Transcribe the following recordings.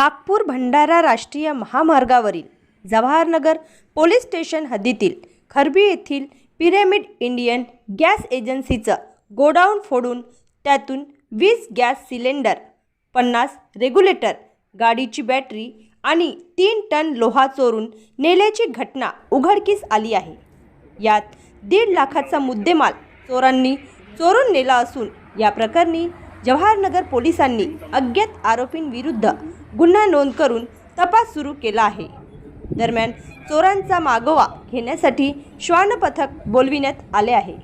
नागपूर भंडारा राष्ट्रीय महामार्गावरील Jawahar Nagar police station हद्दीतील खरबी येथील पिरॅमिड इंडियन गॅस एजन्सीचं गोडाऊन फोडून त्यातून वीस गॅस सिलेंडर पन्नास रेग्युलेटर गाडीची बॅटरी आणि तीन टन लोहा चोरून नेल्याची घटना उघडकीस आली आहे. यात दीड लाखाचा मुद्देमाल चोरांनी चोरून नेला असून या प्रकरणी जवाहरनगर पोलिसांनी अज्ञात आरोपींविरुद्ध गुन्हा नोंद करून तपास सुरू केला आहे. दरम्यान चोरांचा मागोवा घेण्यासाठी श्वान पथक बोलविण्यात आले आहे.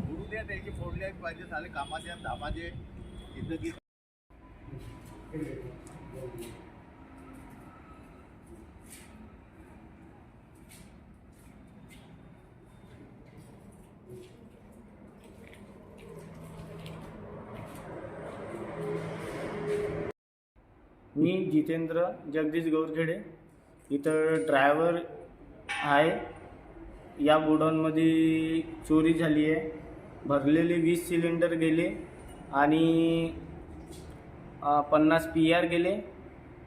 मी जितेंद्र जगदीश गौरखेडे. इथं ड्रायव्हर आहे. या गोडाऊनमध्ये चोरी झाली आहे. भरलेले वीस सिलेंडर गेले आणि पन्नास पी आर गेले.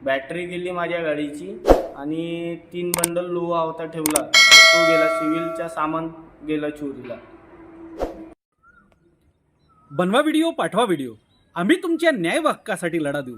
बॅटरी गेली माझ्या गाडीची आणि तीन बंडल लोहा होता ठेवला. तो गेला सिव्हिलचा सामान गेला चोरीला. बनवा व्हिडिओ पाठवा व्हिडिओ आम्ही तुमच्या न्याय हक्कासाठी लढा देऊ.